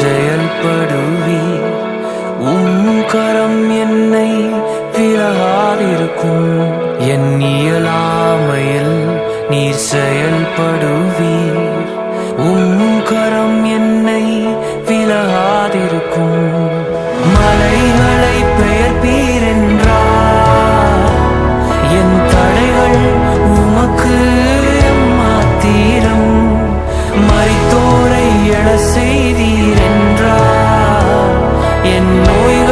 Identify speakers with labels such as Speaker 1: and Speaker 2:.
Speaker 1: செயல்படுவி உம் கரம் என்னை விலகாதிருக்கும் என் இயலாமையில் நீர் செயல்படுவீர். உம் என் நோய்கள்